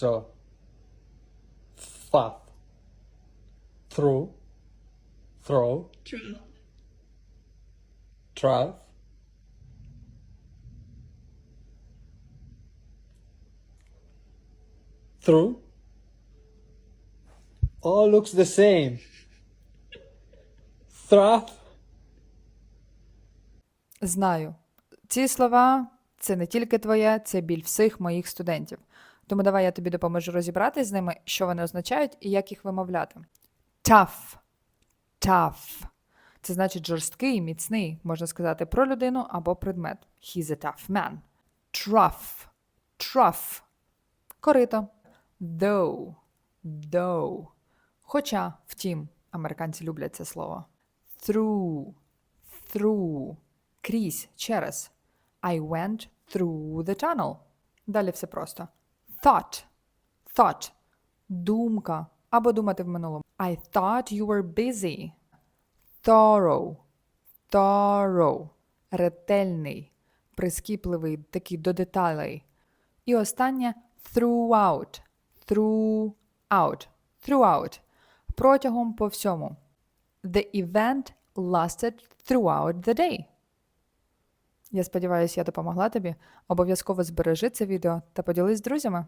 So, fuff. Through. Throw. True. Trough. Through. All looks the same. Trough. Знаю. Ці слова це не тільки твоє, це біль всіх моїх студентів. Тому давай я тобі допоможу розібратись з ними, що вони означають і як їх вимовляти. Tough. Tough. Це значить жорсткий, міцний, можна сказати, про людину або предмет. He's a tough man. Trough. Trough. Корито. Though. Though. Хоча, втім, американці люблять це слово. Through. Through. Крізь, через. I went through the tunnel. Далі все просто. Thought. Thought. Думка. Або думати в минулому. I thought you were busy. Thorough. Thorough. Ретельний. Прискіпливий, такий до деталей. І останнє throughout. Throughout. Throughout. Протягом по всьому. The event lasted throughout the day. Я сподіваюся, я допомогла тобі. Обов'язково збережи це відео та поділись з друзями.